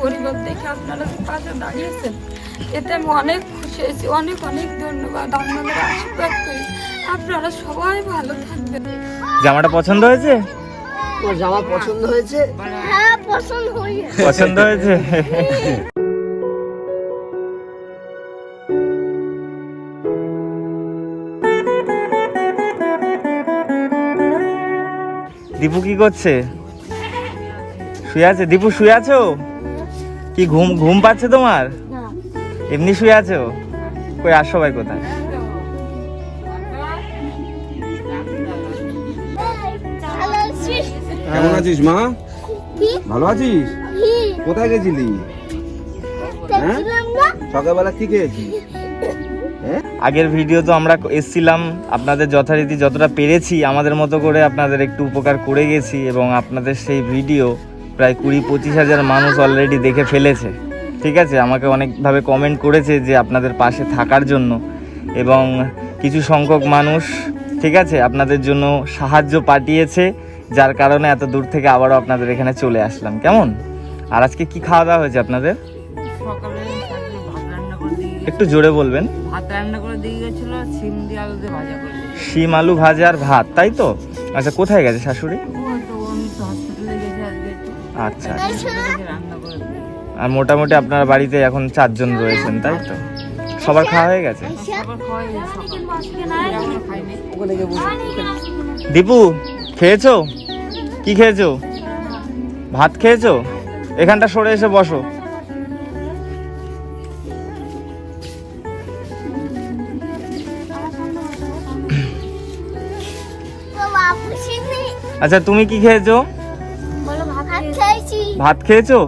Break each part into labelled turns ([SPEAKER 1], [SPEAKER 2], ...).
[SPEAKER 1] পরিবার দেখে আপনারা যে পাশে দাঁড়িয়েছেন। এতে আমি অনেক খুশি হয়েছি। অনেক অনেক ধন্যবাদ। আপনাদের আশীর্বাদ করি। আপনারা সবাই ভালো থাকবেন।
[SPEAKER 2] জামাটা পছন্দ হয়েছে?
[SPEAKER 3] তোমার জামা পছন্দ হয়েছে?
[SPEAKER 4] হ্যাঁ পছন্দ হয়েছে।
[SPEAKER 2] পছন্দ হয়েছে? দীপু কি করছে? শুয়ে আছে? দীপু শুয়ে আছো? কি ঘুম ঘুম পাচ্ছে তোমার? এমনি শুয়ে আছো? কই আর সবাই কোথায়?
[SPEAKER 4] আছিস?
[SPEAKER 5] কেমন আছিস মা? ভালো আছিস? কোথায় গেছিলি? হ্যাঁ? সকালবেলা কি খেয়েছিস?
[SPEAKER 2] আগের ভিডিও তো আমরা এসছিলাম। আপনাদের যথারীতি যতটা পেরেছি আমাদের মতো করে আপনাদের একটু উপকার করে গেছি এবং আপনাদের সেই ভিডিও প্রায় কুড়ি পঁচিশ হাজার মানুষ অলরেডি দেখে ফেলেছে। ঠিক আছে? আমাকে অনেকভাবে কমেন্ট করেছে যে আপনাদের পাশে থাকার জন্য। এবং কিছু সংখ্যক মানুষ ঠিক আছে আপনাদের জন্য সাহায্য পাঠিয়েছে যার কারণে এত দূর থেকে আবারও আপনাদের এখানে চলে আসলাম। কেমন? আর আজকে কি খাওয়া দাওয়া হয়েছে আপনাদের? একটু জোরে বলবেন।
[SPEAKER 6] ভাত রান্না করে দিয়ে গেছিল সিম দিয়ে আলু দিয়ে ভাজা করে
[SPEAKER 2] শিম আলু ভাজা আর ভাত তাই তো? আচ্ছা কোথায় গেছে শাশুড়ি? আচ্ছা
[SPEAKER 6] দিয়ে
[SPEAKER 2] আর মোটামুটি আপনার বাড়িতে এখন চারজন রয়েছেন তাই তো? সবার খাওয়া হয়ে গেছে? দীপু খেয়েছো? কি খেয়েছো? ভাত খেয়েছো? এখানটা সরে এসে বসো। আচ্ছা তুমি কি খেয়েছো?
[SPEAKER 4] ভাত
[SPEAKER 2] খেয়েছো?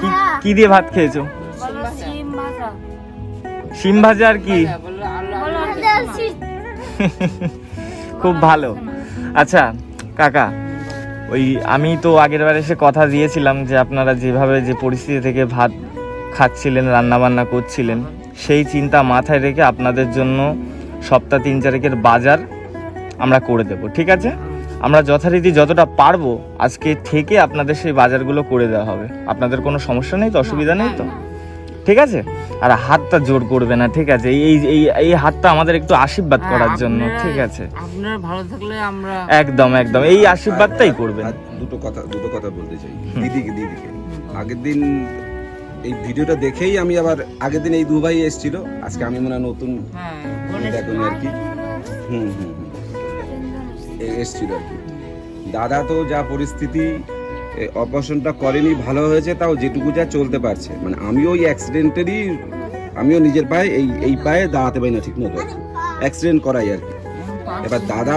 [SPEAKER 2] কি
[SPEAKER 4] হ্যাঁ।
[SPEAKER 2] কি দিয়ে ভাত খেয়েছো? শিম ভাজা। আর কি? খুব ভালো। আচ্ছা কাকা ওই আমি তো আগের বার এসে কথা দিয়েছিলাম যে আপনারা যেভাবে যে পরিস্থিতি থেকে ভাত খাচ্ছিলেন রান্না বান্না করছিলেন সেই চিন্তা মাথায় রেখে আপনাদের জন্য সপ্তাহ তিন চারেকের বাজার আমরা করে দেব ঠিক আছে? আমরা যথারীতি যতটা পারব আজকে থেকে আপনাদের সেই বাজারগুলো করে দেওয়া হবে। আপনাদের কোনো সমস্যা নেই তো? অসুবিধা নেই তো? ঠিক আছে? আর হাতটা জোর করবে না ঠিক আছে? এই এই এই হাতটা আমাদের একটু আশীর্বাদ
[SPEAKER 6] হ্যাঁ,
[SPEAKER 2] করার জন্য ঠিক আছে?
[SPEAKER 6] আপনারা ভালো থাকলে আমরা
[SPEAKER 2] একদম একদম। এই আশীর্বাদটাই করবেন।
[SPEAKER 5] আর দুটো কথা দুটো কথা বলতে চাই। দিদিকে দিদিকে। আগের দিন এই ভিডিওটা দেখেই আমি আবার আগের দিন এই দুবাই এসেছিল। আজকে আমি মনে হয় নতুন
[SPEAKER 6] হ্যাঁ
[SPEAKER 5] দেখুন আর কি। হুম হুম। এসেছিল আর কি। দাদা তো যা পরিস্থিতি অপারেশনটা করেনি, ভালো হয়েছে, তাও যেটুকু যা চলতে পারছে। মানে আমিও ওই অ্যাক্সিডেন্টেরই আমিও নিজের পায়ে, এই এই পায়ে দাঁড়াতে পারি না ঠিক মতো অ্যাক্সিডেন্ট করাই আর কি। এবার দাদা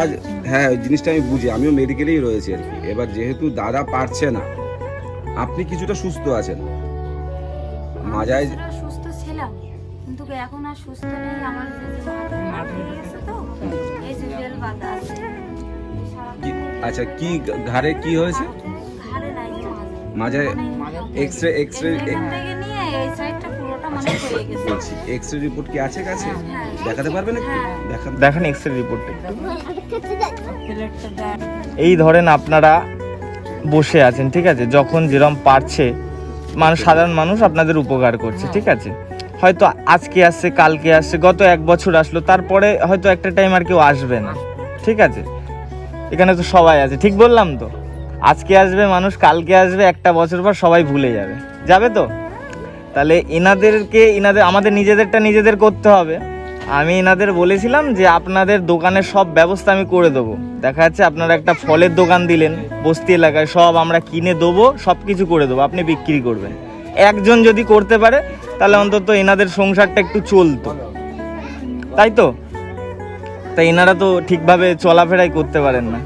[SPEAKER 5] হ্যাঁ ওই জিনিসটা আমি বুঝি, আমিও মেডিকেলেই রয়েছি আর কি। এবার যেহেতু দাদা পারছে না, আপনি কিছুটা সুস্থ আছেন। মাজায়
[SPEAKER 7] সুস্থ ছিলাম, কিন্তু এখন আর সুস্থ নেই, আমার তো, এই
[SPEAKER 5] আচ্ছা কি ঘাড়ে কি হয়েছে?
[SPEAKER 7] মাঝে।
[SPEAKER 5] মাজায় এক্সরে এক্সরে
[SPEAKER 7] এখান থেকে নিয়ে এই সাইডটা পুরোটা হয়ে গেছে।
[SPEAKER 5] বলছি এক্সরে রিপোর্ট কি আছে কাছে?
[SPEAKER 7] হ্যাঁ
[SPEAKER 5] দেখাতে পারবেন একটু দেখান
[SPEAKER 2] দেখেন এক্সরে রিপোর্টে
[SPEAKER 6] প্লেটটা
[SPEAKER 2] এই ধরেন আপনারা বসে আছেন ঠিক আছে? যখন যেরম পারছে মানুষ সাধারণ মানুষ আপনাদের উপকার করছে ঠিক আছে? হয়তো আজকে আসছে কালকে আসছে গত এক বছর আসলো তারপরে হয়তো একটা টাইম আর কেউ আসবে না ঠিক আছে? এখানে তো সবাই আছে, ঠিক বললাম তো? আজকে আসবে মানুষ, কালকে আসবে, একটা বছর পর সবাই ভুলে যাবে। যাবে তো? তাহলে এনাদেরকে, এনাদের, আমাদের নিজেদেরটা নিজেদের করতে হবে। আমি এনাদের বলেছিলাম যে আপনাদের দোকানের সব ব্যবস্থা আমি করে দেবো। দেখা যাচ্ছে আপনারা একটা ফলের দোকান দিলেন, বস্তি এলাকায়, সব আমরা কিনে দেবো সব কিছু করে দেবো, আপনি বিক্রি করবেন। একজন যদি করতে পারে, তাহলে অন্তত এনাদের সংসারটা একটু চলতো। তাই তো? তাই এনারা তো ঠিকভাবে চলাফেরাই করতে পারেন না।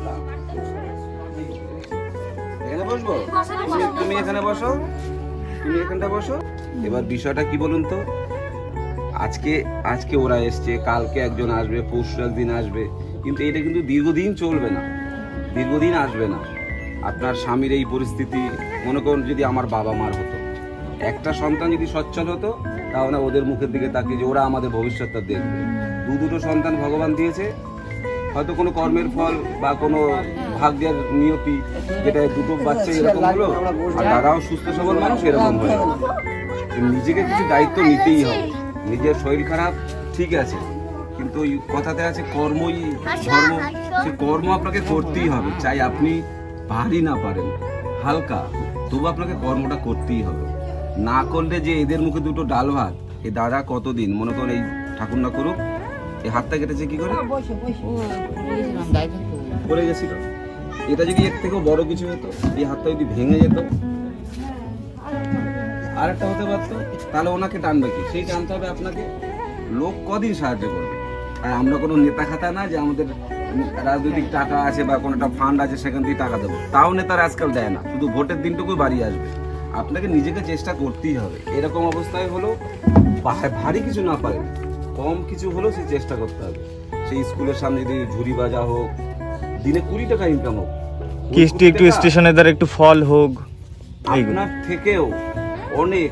[SPEAKER 5] তুমি এখানে বসো। তুমি এখানটা বসো। এবার বিষয়টা কি বলুন তো? আজকে আজকে ওরা এসছে, কালকে একজন আসবে, পরশু একদিন আসবে। কিন্তু এটা কিন্তু দীর্ঘদিন চলবে না। দীর্ঘদিন আসবে না। আপনার স্বামীর এই পরিস্থিতি, মনে করুন যদি আমার বাবা মার হতো। একটা সন্তান যদি সচ্ছল হতো, তাহলে ওদের মুখের দিকে তাকিয়ে যে ওরা আমাদের ভবিষ্যৎটা দেখবে। দু দুটো সন্তান ভগবান দিয়েছে। হয়তো কোনো কর্মের ফল বা কোনো ভাগ্যের নিয়তি, যেটা দুটো বাচ্চা এরকম হলো, আর দাদাও সুস্থ সবল মানুষ এরকম হলো নিজেকে কিছু দায়িত্ব নিতেই হবে। নিজের শরীর খারাপ, ঠিক আছে। কিন্তু ওই কথাতে আছে কর্মই ধর্ম। সে কর্ম আপনাকে করতেই হবে। চাই আপনি ভারী না পারেন, হালকা। তবু আপনাকে কর্মটা করতেই হবে। না করলে যে এদের মুখে দুটো ডাল ভাত এই দাদা কতদিন? মনে করেন এই ঠাকুর না করুক। এই হাতটা কেটেছে কি করে? পড়ে গেছিল। এটা যদি এর থেকেও বড় কিছু হতো এই হাতটা যদি ভেঙে যেত আর একটা হতে পারতো তাহলে ওনাকে টানবে কি? সেই টানতে হবে আপনাকে। লোক কদিন সাহায্য করবে? আর আমরা কোনো নেতা খাতা না যে আমাদের রাজনৈতিক টাকা আছে বা কোনো একটা ফান্ড আছে সেখান থেকে টাকা দেবো। তাও নেতারা আজকাল দেয় না। শুধু ভোটের দিনটুকুই বাড়ি আসবে। আপনাকে নিজেকে চেষ্টা করতেই হবে। এরকম অবস্থায় হলো বা- ভারী কিছু না পারে। কম কিছু হলেও সে চেষ্টা করতে হবে। সেই স্কুলের সামনে যদি ঝুড়ি বাজা হোক দিনে কুড়ি টাকা ইনকাম হোক।
[SPEAKER 2] কিস্তি একটু
[SPEAKER 5] স্টেশনে
[SPEAKER 2] স্টেশনের দ্বারা একটু ফল হোক
[SPEAKER 5] আপনার থেকেও অনেক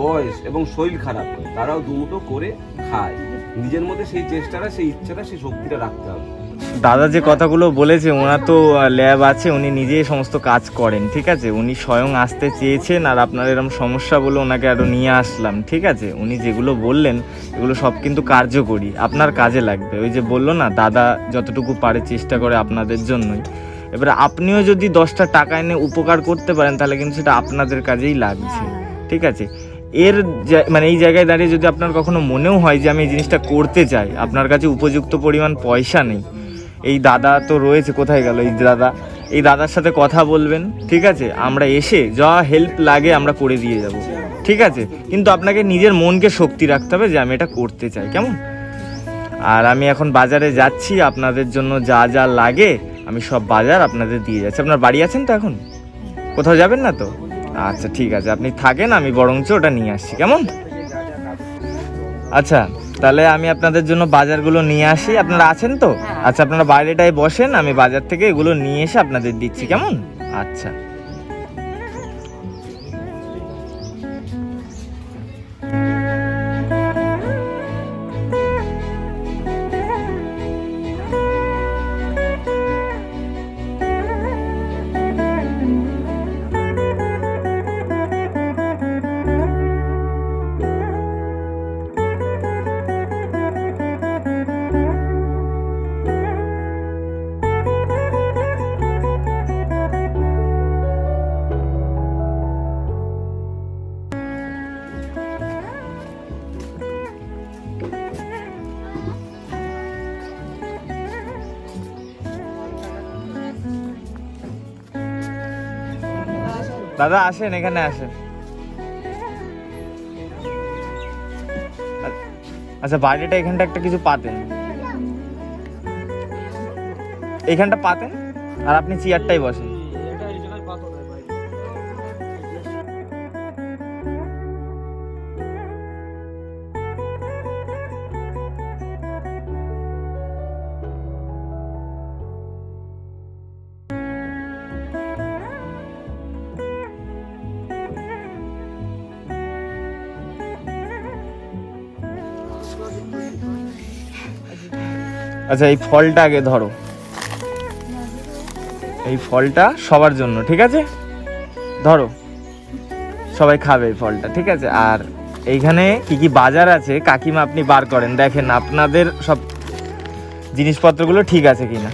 [SPEAKER 5] বয়স এবং শরীর খারাপ তারাও দুমুটো করে খায়। নিজের মধ্যে সেই চেষ্টাটা সেই ইচ্ছাটা সেই শক্তিটা রাখতে হবে।
[SPEAKER 2] দাদা যে কথাগুলো বলেছে ওনার তো ল্যাব আছে উনি নিজেই সমস্ত কাজ করেন ঠিক আছে? উনি স্বয়ং আসতে চেয়েছেন আর আপনার এরকম সমস্যা বলে ওনাকে আরও নিয়ে আসলাম ঠিক আছে? উনি যেগুলো বললেন এগুলো সব কিন্তু কার্যকরী আপনার কাজে লাগবে। ওই যে বলল না দাদা যতটুকু পারে চেষ্টা করে আপনাদের জন্যই। এবারে আপনিও যদি দশটা টাকা এনে উপকার করতে পারেন তাহলে কিন্তু সেটা আপনাদের কাজেই লাগছে ঠিক আছে? এর মানে এই জায়গায় দাঁড়িয়ে যদি আপনার কখনো মনেও হয় যে আমি এই জিনিসটা করতে চাই আপনার কাছে উপযুক্ত পরিমাণ পয়সা নেই এই দাদা তো রয়েছে, কোথায় গেল এই দাদা? এই দাদার সাথে কথা বলবেন, ঠিক আছে? আমরা এসে যা হেল্প লাগে আমরা করে দিয়ে যাব, ঠিক আছে? কিন্তু আপনাকে নিজের মনকে শক্তি রাখতে হবে যে আমি এটা করতে চাই, কেমন? আর আমি এখন বাজারে যাচ্ছি, আপনাদের জন্য যা যা লাগে আমি সব বাজার আপনাদের দিয়ে যাচ্ছি। আপনার বাড়ি আছেন তো এখন? কোথাও যাবেন না তো? আচ্ছা ঠিক আছে। আপনি থাকেন, আমি বরঞ্চ ওটা নিয়ে আসছি, কেমন? আচ্ছা তাহলে আমি আপনাদের জন্য বাজারগুলো নিয়ে আসি। আপনারা আছেন তো? আচ্ছা আপনারা বাইরেটায় বসেন আমি বাজার থেকে এগুলো নিয়ে এসে আপনাদের দিচ্ছি কেমন? আচ্ছা। দাদা, আসেন, এখানে আসেন। আচ্ছা বাইরেটা এখানটা একটা কিছু পাতেন। এখানটা পাতেন, আর আপনি চেয়ারটাই বসেন। আচ্ছা এই ফলটা আগে ধরো। এই ফলটা সবার জন্য, ঠিক আছে? ধরো, সবাই খাবে এই ফলটা, ঠিক আছে? আর এইখানে কি কি বাজার আছে, কাকিমা আপনি বার করেন। দেখেন, আপনাদের সব জিনিসপত্রগুলো ঠিক আছে কিনা।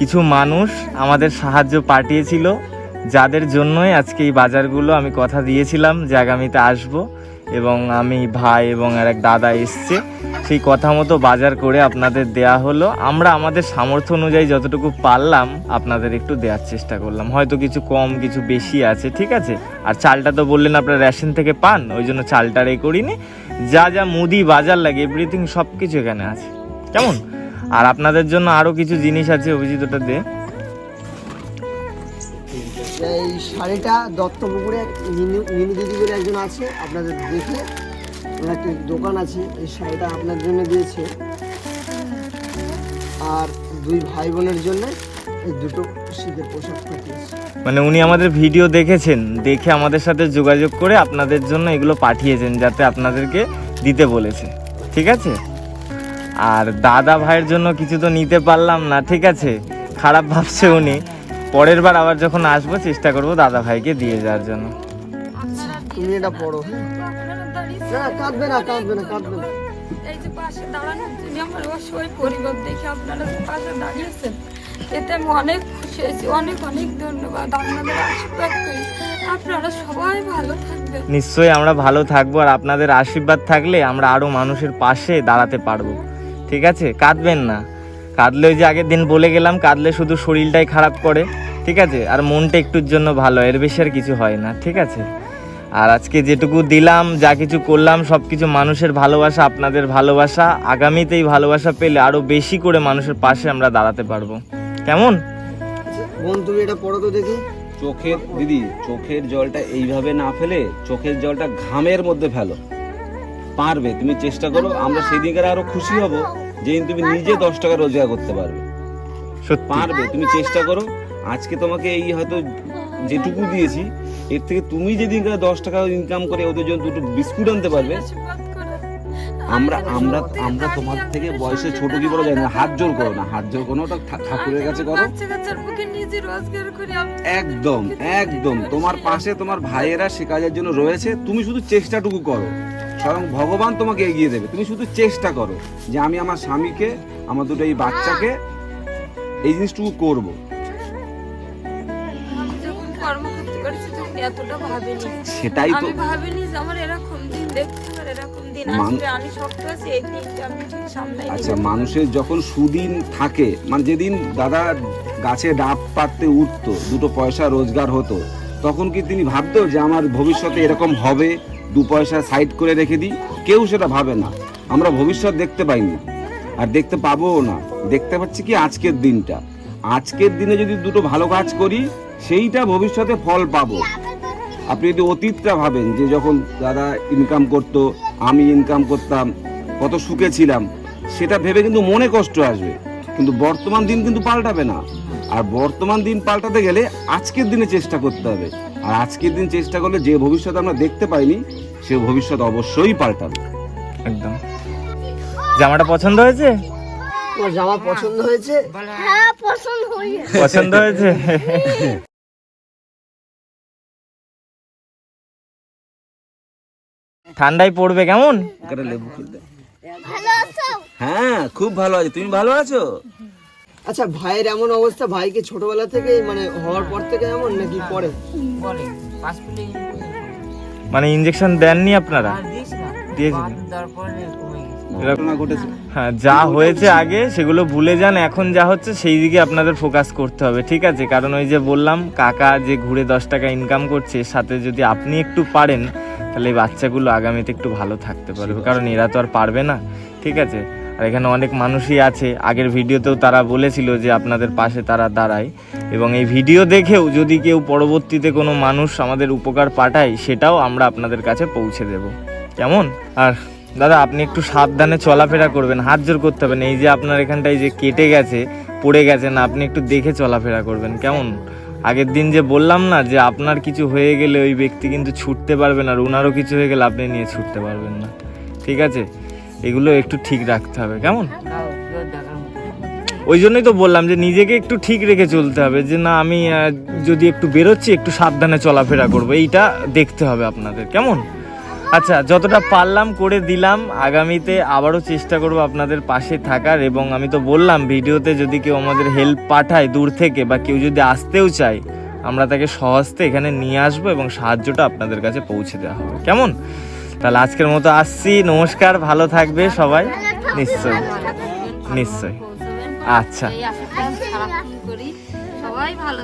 [SPEAKER 2] কিছু মানুষ আমাদের সাহায্য পাঠিয়েছিল, যাদের জন্যই আজকে এই বাজারগুলো আমি কথা দিয়েছিলাম যে আগামীতে আসব এবং আমি ভাই এবং আর এক দাদা এসছে। সেই কথা মতো বাজার করে আপনাদের দেয়া হলো। আমরা আমাদের সামর্থ্য অনুযায়ী যতটুকু পারলাম আপনাদের একটু দেওয়ার চেষ্টা করলাম। হয়তো কিছু কম, কিছু বেশি আছে, ঠিক আছে? আর চালটা তো বললেন আপনার রেশন থেকে পান, ওই জন্য চালটা রে করিনি। যা যা মুদি, বাজার লাগে এভরিথিং সব কিছু এখানে আছে। কেমন? আর আপনাদের জন্য আরও কিছু জিনিস আছে অভিজিৎ ওটা দে।
[SPEAKER 3] এই শাড়িটা দত্তপুকুরে মিনু দিদি বলে একজন আছে আপনাদের দেখে। ওনার একটা দোকান আছে এই শাড়িটা আপনার জন্য দিয়েছে। আর দুই ভাই বোনের জন্য এই দুটো শীতের পোশাক পাঠিয়েছে।
[SPEAKER 2] মানে উনি আমাদের ভিডিও দেখেছেন দেখে আমাদের সাথে যোগাযোগ করে আপনাদের জন্য এগুলো পাঠিয়েছেন যাতে আপনাদেরকে দিতে বলেছে। ঠিক আছে? আর দাদা ভাইয়ের জন্য কিছু তো নিতে পারলাম না ঠিক আছে? খারাপ ভাবছে উনি। পরের বার আবার যখন আসব চেষ্টা করব দাদা ভাইকে দিয়ে যাওয়ার জন্য।
[SPEAKER 1] আপনারা
[SPEAKER 3] তুমি এটা পড়ো।
[SPEAKER 1] আপনারা দাঁড়িয়ে
[SPEAKER 3] না কাঁদবে না কাঁদবে না কাঁদবে না।
[SPEAKER 1] এই যে পাশে দাঁড়ানোর জন্য আমার অসহায় পরিবার দেখে আপনারা পাশে দাঁড়িয়েছেন। এতে আমি অনেক খুশি হয়েছি অনেক অনেক ধন্যবাদ। আপনাদের আশীর্বাদ করি আপনারা সবাই ভালো থাকবেন।
[SPEAKER 2] নিশ্চয়ই আমরা ভালো থাকব আর আপনাদের আশীর্বাদ থাকলে আমরা আরও মানুষের পাশে দাঁড়াতে পারব। ঠিক আছে? কাঁদবেন না। কাঁদলে ওই যে আগের দিন বলে গেলাম কাঁদলে শুধু শরীরটাই খারাপ করে ঠিক আছে? আর মনটা একটুর জন্য ভালো এর বেশি আর কিছু হয় না ঠিক আছে? আর আজকে যেটুকু দিলাম যা কিছু করলাম সব কিছু মানুষের ভালোবাসা আপনাদের ভালোবাসা আগামীতেই ভালোবাসা পেলে আরও বেশি করে মানুষের পাশে আমরা দাঁড়াতে পারব। কেমন?
[SPEAKER 3] বোন তুমি এটা পড়ো তো দেখি।
[SPEAKER 5] চোখের দিদি চোখের জলটা এইভাবে না ফেলে চোখের জলটা ঘামের মধ্যে ফেলো। পারবে তুমি চেষ্টা করো আমরা সেদিনকার আরও খুশি হব যেদিন তুমি নিজে দশ টাকা রোজগার করতে পারবে। পারবে তুমি চেষ্টা করো আজকে তোমাকে এই হয়তো যেটুকু দিয়েছি এর থেকে তুমি যেদিন দশ টাকা ইনকাম করে ওদের জন্য দুটো বিস্কুট আনতে পারবে আমরা আমরা আমরা তোমার থেকে বয়সে ছোট কি বড় জানি না হাত জোর করো না হাত জোর করো না ওটা ঠাকুরের কাছে করো। একদম একদম তোমার পাশে তোমার ভাইয়েরা সে কাজের জন্য রয়েছে তুমি শুধু চেষ্টাটুকু করো। স্বয়ং ভগবান তোমাকে এগিয়ে দেবে। তুমি শুধু চেষ্টা করো যে আমি আমার স্বামীকে আমার দুটো এই বাচ্চাকে এই জিনিসটুকু করব। সেটাই তো।
[SPEAKER 1] ভাবিনি যে আমার এরকম দিন দেখতে পারে এরকম দিন আসবে। আমি শক্ত আছি এই দিনটা আমি সামনে
[SPEAKER 5] আচ্ছা মানুষের যখন সুদিন থাকে মানে যেদিন দাদা গাছে ডাব পাততে উঠতো দুটো পয়সা রোজগার হতো তখন কি তিনি ভাবতো যে আমার ভবিষ্যতে এরকম হবে? দু পয়সা সাইড করে রেখে দিই। কেউ সেটা ভাবে না। আমরা ভবিষ্যৎ দেখতে পাইনি। আর দেখতে পাবোও না। দেখতে পাচ্ছি কি আজকের দিনটা। আজকের দিনে যদি দুটো ভালো কাজ করি, সেইটা ভবিষ্যতে ফল পাবো। আপনি যদি অতীতটা ভাবেন যে যখন দাদা ইনকাম করত, আমি ইনকাম করতাম, কত সুখে ছিলাম, সেটা ভেবে কিন্তু মনে কষ্ট আসবে। কিন্তু বর্তমান দিন কিন্তু পাল্টাবে না। আর বর্তমান দিন পাল্টাতে গেলে আজকের দিনে চেষ্টা করতে হবে। আর আজকের দিন চেষ্টা করলে যে ভবিষ্যৎ আমরা দেখতে পাইনি সে ভবিষ্যৎ অবশ্যই পাল্টাবে।
[SPEAKER 2] একদম। জামাটা পছন্দ হয়েছে?
[SPEAKER 3] তোমার জামা পছন্দ হয়েছে?
[SPEAKER 4] হ্যাঁ পছন্দ হয়ে
[SPEAKER 2] পছন্দ হয়েছে? ঠান্ডায় পড়বে কেমন?
[SPEAKER 5] লেবু খেতে
[SPEAKER 4] ভালো আছো?
[SPEAKER 5] হ্যাঁ খুব ভালো আছে। তুমি ভালো আছো?
[SPEAKER 3] আচ্ছা ভাইয়ের এমন অবস্থা ভাইকে ছোটবেলা থেকে মানে হওয়ার পর থেকে এমন নাকি পরে?
[SPEAKER 6] বলে
[SPEAKER 2] মানে ইঞ্জেকশন দেননি আপনারা? দিয়েছিলেন। হ্যাঁ যা হয়েছে আগে সেগুলো ভুলে যান এখন যা হচ্ছে সেই দিকে আপনাদের ফোকাস করতে হবে ঠিক আছে? কারণ ওই যে বললাম কাকা যে ঘুরে দশ টাকা ইনকাম করছে সাথে যদি আপনি একটু পারেন তাহলে এই বাচ্চাগুলো আগামীতে একটু ভালো থাকতে পারবে কারণ এরা তো আর পারবে না ঠিক আছে? আর এখানে অনেক মানুষই আছে। আগের ভিডিওতেও তারা বলেছিল যে আপনাদের পাশে তারা দাঁড়ায়। এবং এই ভিডিও দেখেও যদি কেউ পরবর্তীতে কোনো মানুষ আমাদের উপকার পাঠায়, সেটাও আমরা আপনাদের কাছে পৌঁছে দেব। কেমন? আর দাদা, আপনি একটু সাবধানে চলাফেরা করবেন, হাত জোর করতে হবে না। এই যে আপনার এখানটায় যে কেটে গেছে, পড়ে গেছে না, আপনি একটু দেখে চলাফেরা করবেন। কেমন? আগের দিন যে বললাম না যে আপনার কিছু হয়ে গেলে ওই ব্যক্তি কিন্তু ছুটতে পারবেন আর ওনারও কিছু হয়ে গেলে আপনি নিয়ে ছুটতে পারবেন না। ঠিক আছে? এগুলো একটু ঠিক রাখতে হবে কেমন?
[SPEAKER 6] না।
[SPEAKER 2] ওই জন্যই তো বললাম যে নিজেকে একটু ঠিক রেখে চলতে হবে যে না আমি যদি একটু বেরোচ্ছি একটু সাবধানে চলাফেরা করব এইটা দেখতে হবে আপনাদের কেমন? আচ্ছা যতটা পারলাম করে দিলাম আগামীতে আবারও চেষ্টা করব আপনাদের পাশে থাকার এবং আমি তো বললাম ভিডিওতে যদি কেউ আমাদের হেল্প পাঠায় দূর থেকে বা কেউ যদি আসতেও চায় আমরা তাকে সহজতে এখানে নিয়ে আসব এবং সাহায্যটা আপনাদের কাছে পৌঁছে দেওয়া হবে কেমন? তাহলে আজকের মতো আসছি। নমস্কার ভালো থাকবে সবাই। নিশ্চয়
[SPEAKER 1] নিশ্চয়
[SPEAKER 2] আচ্ছা।
[SPEAKER 1] সবাই ভালো